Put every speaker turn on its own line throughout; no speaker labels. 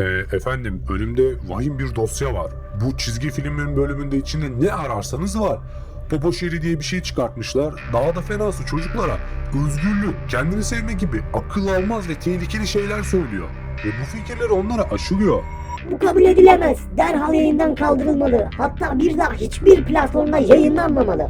Ee, efendim önümde vahim bir dosya var. Bu çizgi filmin bölümünde içinde ne ararsanız var. Popo şeri diye bir şey çıkartmışlar. Daha da fenası çocuklara özgürlük, kendini sevme gibi akıl almaz ve tehlikeli şeyler söylüyor. Ve bu fikirler onlara aşılıyor.
Bu kabul edilemez. Derhal yayından kaldırılmalı. Hatta bir daha hiçbir platformda yayınlanmamalı.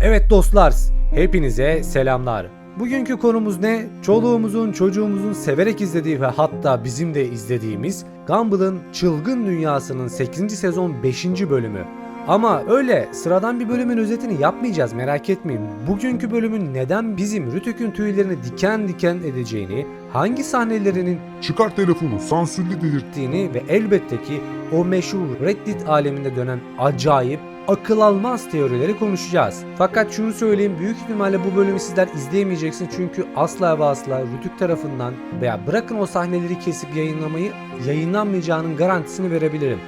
Evet dostlar, hepinize selamlar. Bugünkü konumuz ne? Çoluğumuzun, çocuğumuzun severek izlediği ve hatta bizim de izlediğimiz Gumball'ın Çılgın Dünyası'nın 8. sezon 5. bölümü. Ama öyle sıradan bir bölümün özetini yapmayacağız merak etmeyin. Bugünkü bölümün neden bizim Rütük'ün tüylerini diken diken edeceğini, hangi sahnelerinin
Çıkar telefonu sansürlü dedir.
ettiğini ve elbette ki o meşhur Reddit aleminde dönen acayip akıl almaz teorileri konuşacağız. Fakat şunu söyleyeyim büyük ihtimalle bu bölümü sizler izleyemeyeceksiniz çünkü asla ve asla Rütük tarafından veya bırakın o sahneleri kesip yayınlamayı yayınlanmayacağının garantisini verebilirim.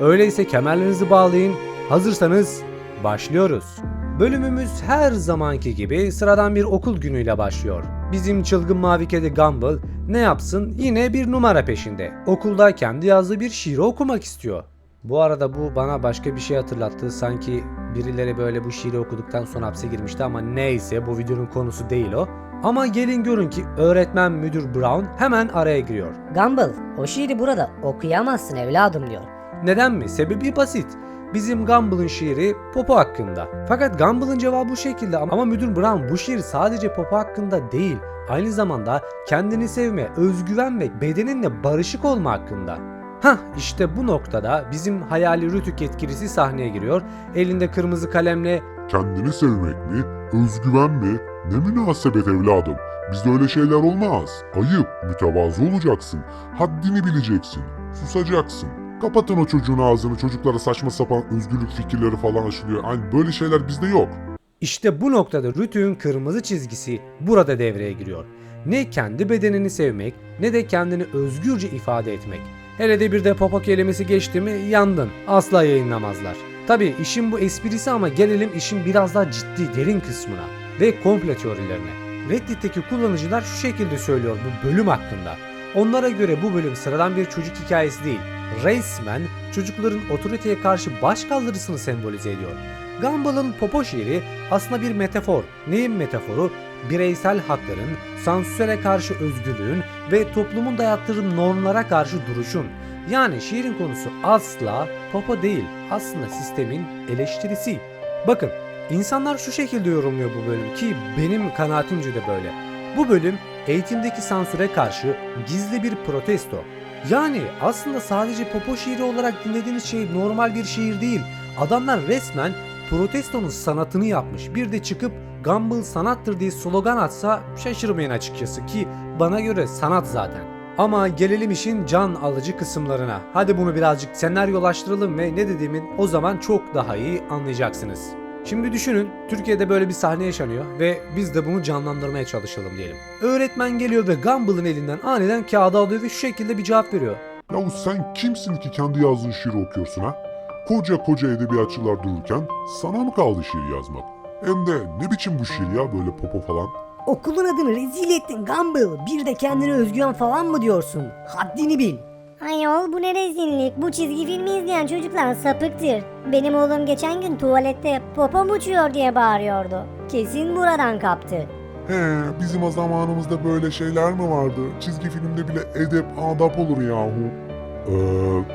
Öyleyse kemerlerinizi bağlayın. Hazırsanız başlıyoruz. Bölümümüz her zamanki gibi sıradan bir okul günüyle başlıyor. Bizim çılgın mavi kedi Gumball ne yapsın yine bir numara peşinde. Okulda kendi yazdığı bir şiiri okumak istiyor. Bu arada bu bana başka bir şey hatırlattı. Sanki birileri böyle bu şiiri okuduktan sonra hapse girmişti ama neyse bu videonun konusu değil o. Ama gelin görün ki öğretmen müdür Brown hemen araya giriyor.
Gumball, o şiiri burada okuyamazsın evladım diyor.
Neden mi? Sebebi basit. Bizim Gumball'ın şiiri Popo hakkında. Fakat Gumball'ın cevabı bu şekilde ama müdür Brown bu şiir sadece Popo hakkında değil, aynı zamanda kendini sevme, özgüven ve bedeninle barışık olma hakkında. Hah işte bu noktada bizim hayali Rütük yetkilisi sahneye giriyor. Elinde kırmızı kalemle
Kendini sevmek mi? Özgüven mi? Ne münasebet evladım. Bizde öyle şeyler olmaz. Ayıp, mütevazı olacaksın. Haddini bileceksin. Susacaksın. Kapatın o çocuğun ağzını. Çocuklara saçma sapan özgürlük fikirleri falan aşılıyor. Aynı böyle şeyler bizde yok.
İşte bu noktada Rütük'ün kırmızı çizgisi burada devreye giriyor. Ne kendi bedenini sevmek ne de kendini özgürce ifade etmek. Hele de bir de popo kelimesi geçti mi yandın. Asla yayınlamazlar. Tabi işin bu esprisi ama gelelim işin biraz daha ciddi derin kısmına ve komple teorilerine. Reddit'teki kullanıcılar şu şekilde söylüyor bu bölüm hakkında. Onlara göre bu bölüm sıradan bir çocuk hikayesi değil. Resmen çocukların otoriteye karşı başkaldırısını sembolize ediyor. Gumball'ın Popo şiiri aslında bir metafor. Neyin metaforu? Bireysel hakların, sansüre karşı özgürlüğün ve toplumun dayattığı normlara karşı duruşun. Yani şiirin konusu asla Popo değil, aslında sistemin eleştirisi. Bakın, insanlar şu şekilde yorumluyor bu bölümü ki benim kanaatimce de böyle. Bu bölüm eğitimdeki sansüre karşı gizli bir protesto. Yani aslında sadece Popo şiiri olarak dinlediğiniz şey normal bir şiir değil. Adamlar resmen protestonun sanatını yapmış. Bir de çıkıp Gumball sanattır diye slogan atsa şaşırmayın açıkçası ki bana göre sanat zaten. Ama gelelim işin can alıcı kısımlarına. Hadi bunu birazcık senaryolaştıralım ve ne dediğimin o zaman çok daha iyi anlayacaksınız. Şimdi düşünün Türkiye'de böyle bir sahne yaşanıyor ve biz de bunu canlandırmaya çalışalım diyelim. Öğretmen geliyor ve Gumball'ın elinden aniden kağıdı alıyor ve şu şekilde bir cevap veriyor.
Yahu sen kimsin ki kendi yazdığın şiiri okuyorsun ha? Koca koca edebiyatçılar dururken sana mı kaldı şiir yazmak? Hem de ne biçim bu şiir ya böyle popo falan?
Okulun adını rezil ettin Gumball. Bir de kendine özgüven falan mı diyorsun? Haddini bil.
Ayol bu ne rezillik. Bu çizgi filmi izleyen çocuklar sapıktır. Benim oğlum geçen gün tuvalette popom uçuyor diye bağırıyordu. Kesin buradan kaptı.
He, bizim zamanımızda böyle şeyler mi vardı? Çizgi filmde bile edep adap olur yahu. Ee,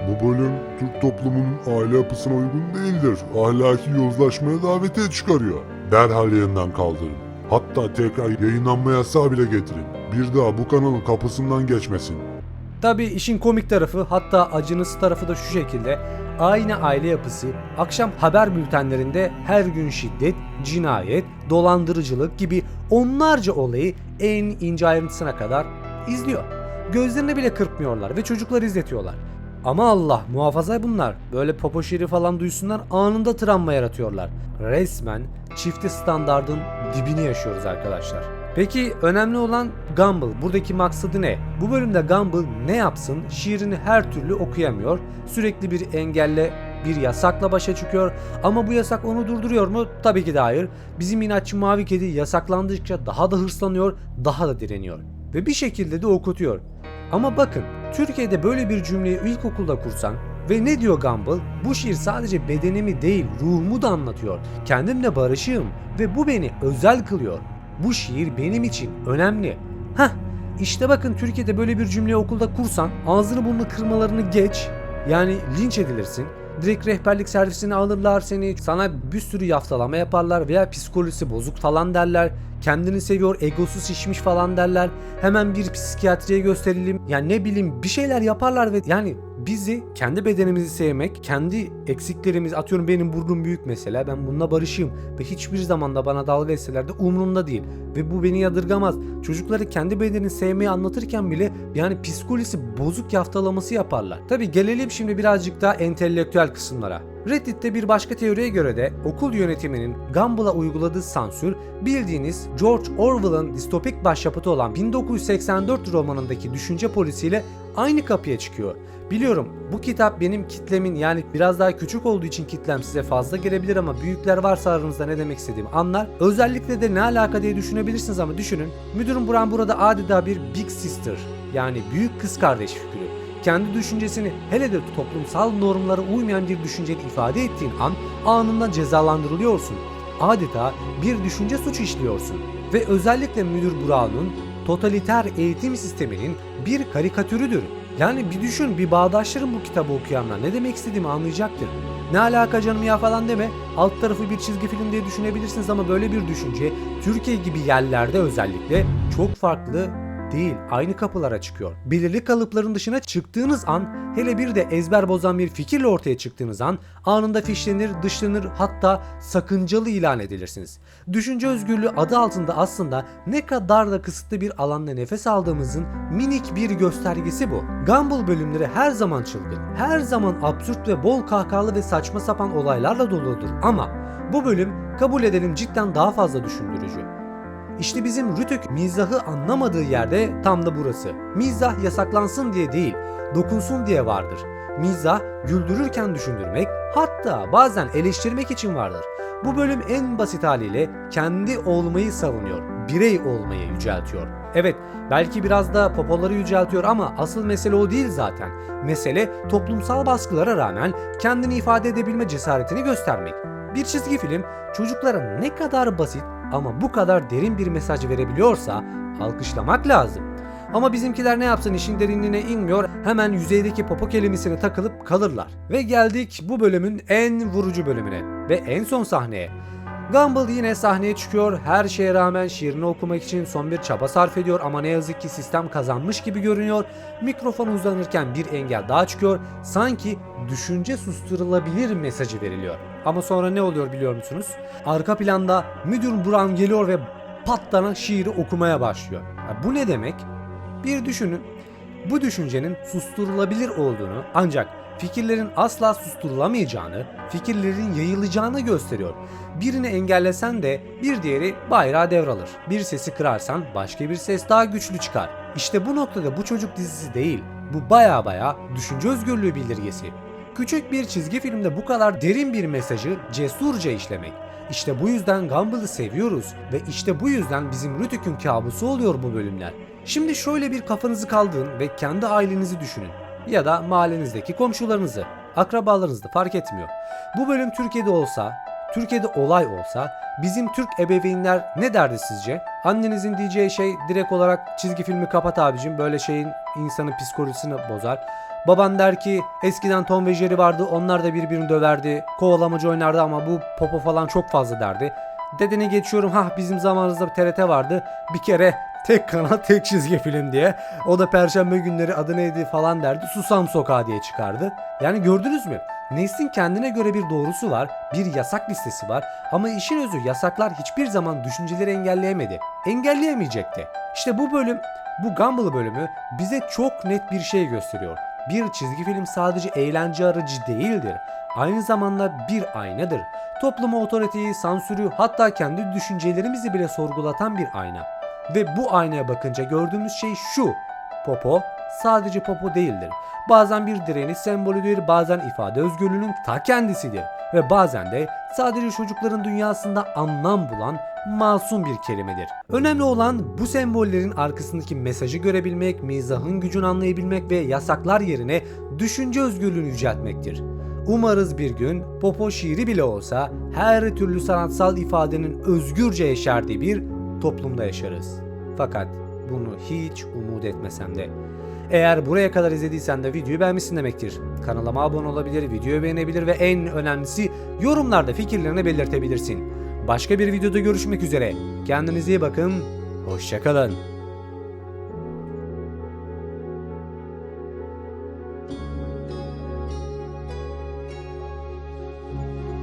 bu bölüm Türk toplumunun aile yapısına uygun değildir. Ahlaki yozlaşmaya davetiye çıkarıyor. Derhal yayından kaldırın. Hatta tekrar yayınlanma yasağı bile getirin. Bir daha bu kanalın kapısından geçmesin.
Tabi işin komik tarafı hatta acınası tarafı da şu şekilde. Aynı aile yapısı akşam haber bültenlerinde her gün şiddet, cinayet, dolandırıcılık gibi onlarca olayı en ince ayrıntısına kadar izliyor. Gözlerini bile kırpmıyorlar ve çocuklar izletiyorlar. Ama Allah muhafaza bunlar. Böyle popo şiiri falan duysunlar anında travma yaratıyorlar. Resmen çifte standardın dibini yaşıyoruz arkadaşlar. Peki önemli olan Gumball. Buradaki maksadı ne? Bu bölümde Gumball ne yapsın? Şiirini her türlü okuyamıyor. Sürekli bir engelle bir yasakla başa çıkıyor. Ama bu yasak onu durduruyor mu? Tabii ki de hayır. Bizim inatçı mavi kedi yasaklandıkça daha da hırslanıyor, daha da direniyor. Ve bir şekilde de okutuyor. Ama bakın Türkiye'de böyle bir cümleyi ilkokulda kursan ve ne diyor Gumball? Bu şiir sadece bedenimi değil ruhumu da anlatıyor. Kendimle barışığım ve bu beni özel kılıyor. Bu şiir benim için önemli. Hah işte bakın Türkiye'de böyle bir cümleyi okulda kursan ağzını burnunu kırmalarını geç. Yani linç edilirsin. Direkt rehberlik servisine alırlar seni. Sana bir sürü yaftalama yaparlar veya psikolojisi bozuk falan derler. Kendini seviyor, egosu şişmiş falan derler. Hemen bir psikiyatriye gösterelim. Yani ne bileyim bir şeyler yaparlar ve yani bizi kendi bedenimizi sevmek, kendi eksiklerimiz atıyorum benim burnum büyük mesela ben bununla barışığım ve hiçbir zaman da bana dalga etseler de umurumda değil ve bu beni yadırgamaz. Çocukları kendi bedenini sevmeyi anlatırken bile yani psikolojisi bozuk yaftalaması yaparlar. Tabi gelelim şimdi birazcık daha entelektüel kısımlara. Reddit'te bir başka teoriye göre de okul yönetiminin Gumball'a uyguladığı sansür bildiğiniz George Orwell'ın distopik başyapıtı olan 1984 romanındaki düşünce polisiyle aynı kapıya çıkıyor. Biliyorum bu kitap benim kitlemin yani biraz daha küçük olduğu için kitlem size fazla gelebilir ama büyükler varsa aranızda ne demek istediğimi anlar. Özellikle de ne alaka diye düşünebilirsiniz ama düşünün. Müdürüm Buran burada adeta bir big sister yani büyük kız kardeş figürü. Kendi düşüncesini hele de toplumsal normlara uymayan bir düşünceyi ifade ettiğin an anında cezalandırılıyorsun. Adeta bir düşünce suçu işliyorsun. Ve özellikle Müdür Burak'ın totaliter eğitim sisteminin bir karikatürüdür. Yani bir düşün, bir bağdaşlarım bu kitabı okuyanlar. Ne demek istediğimi anlayacaktır. Ne alaka canım ya falan deme. Alt tarafı bir çizgi film diye düşünebilirsiniz ama böyle bir düşünce Türkiye gibi yerlerde özellikle çok farklı değil. Aynı kapılara çıkıyor. Belirli kalıpların dışına çıktığınız an hele bir de ezber bozan bir fikirle ortaya çıktığınız an anında fişlenir, dışlanır hatta sakıncalı ilan edilirsiniz. Düşünce özgürlüğü adı altında aslında ne kadar da kısıtlı bir alanda nefes aldığımızın minik bir göstergesi bu. Gumball bölümleri her zaman çılgın, her zaman absürt ve bol kahkahalı ve saçma sapan olaylarla doludur ama bu bölüm kabul edelim cidden daha fazla düşündürücü. İşte bizim Rütük mizahı anlamadığı yerde tam da burası. Mizah yasaklansın diye değil, dokunsun diye vardır. Mizah güldürürken düşündürmek, hatta bazen eleştirmek için vardır. Bu bölüm en basit haliyle kendi olmayı savunuyor, birey olmayı yüceltiyor. Evet, belki biraz da popoları yüceltiyor ama asıl mesele o değil zaten. Mesele toplumsal baskılara rağmen kendini ifade edebilme cesaretini göstermek. Bir çizgi film çocuklara ne kadar basit ama bu kadar derin bir mesaj verebiliyorsa alkışlamak lazım. Ama bizimkiler ne yapsın işin derinliğine inmiyor hemen yüzeydeki popo kelimesine takılıp kalırlar. Ve geldik bu bölümün en vurucu bölümüne ve en son sahneye. Gumball yine sahneye çıkıyor. Her şeye rağmen şiirini okumak için son bir çaba sarf ediyor ama ne yazık ki sistem kazanmış gibi görünüyor. Mikrofon uzanırken bir engel daha çıkıyor. Sanki düşünce susturulabilir mesajı veriliyor. Ama sonra ne oluyor biliyor musunuz? Arka planda müdür Buran geliyor ve patlana şiiri okumaya başlıyor. Ya bu ne demek? Bir düşünün. Bu düşüncenin susturulabilir olduğunu ancak fikirlerin asla susturulamayacağını, fikirlerin yayılacağını gösteriyor. Birini engellesen de bir diğeri bayrağı devralır. Bir sesi kırarsan başka bir ses daha güçlü çıkar. İşte bu noktada bu çocuk dizisi değil. Bu baya baya düşünce özgürlüğü bildirgesi. Küçük bir çizgi filmde bu kadar derin bir mesajı cesurca işlemek. İşte bu yüzden Gumball'ı seviyoruz ve işte bu yüzden bizim Rütük'ün kabusu oluyor bu bölümler. Şimdi şöyle bir kafanızı kaldırın ve kendi ailenizi düşünün. Ya da mahallenizdeki komşularınızı, akrabalarınızı fark etmiyor. Bu bölüm Türkiye'de olsa, Türkiye'de olay olsa bizim Türk ebeveynler ne derdi sizce? Annenizin diyeceği şey direkt olarak çizgi filmi kapat abicim böyle şeyin insanın psikolojisini bozar. Baban der ki eskiden Tom ve Jerry vardı onlar da birbirini döverdi. Kovalamacı oynardı ama bu popo falan çok fazla derdi. Dedene geçiyorum ha bizim zamanımızda bir TRT vardı. Bir kere tek kanal tek çizgi film diye. O da perşembe günleri adı neydi falan derdi. Susam Sokağı diye çıkardı. Yani gördünüz mü? Neslin kendine göre bir doğrusu var, bir yasak listesi var ama işin özü yasaklar hiçbir zaman düşünceleri engelleyemedi. Engelleyemeyecekti. İşte bu bölüm, bu Gumball bölümü bize çok net bir şey gösteriyor. Bir çizgi film sadece eğlence aracı değildir. Aynı zamanda bir aynadır. Toplumu otoriteyi, sansürü hatta kendi düşüncelerimizi bile sorgulatan bir ayna. Ve bu aynaya bakınca gördüğümüz şey şu. Popo sadece popo değildir. Bazen bir direniş sembolüdür, bazen ifade özgürlüğünün ta kendisidir ve bazen de sadece çocukların dünyasında anlam bulan masum bir kelimedir. Önemli olan bu sembollerin arkasındaki mesajı görebilmek, mizahın gücünü anlayabilmek ve yasaklar yerine düşünce özgürlüğünü yüceltmektir. Umarız bir gün Popo şiiri bile olsa her türlü sanatsal ifadenin özgürce yeşerdiği bir toplumda yaşarız. Fakat bunu hiç umut etmesem de. Eğer buraya kadar izlediysen de videoyu beğenmişsin demektir. Kanalıma abone olabilir, videoyu beğenebilir ve en önemlisi yorumlarda fikirlerini belirtebilirsin. Başka bir videoda görüşmek üzere. Kendinize iyi bakın. Hoşçakalın.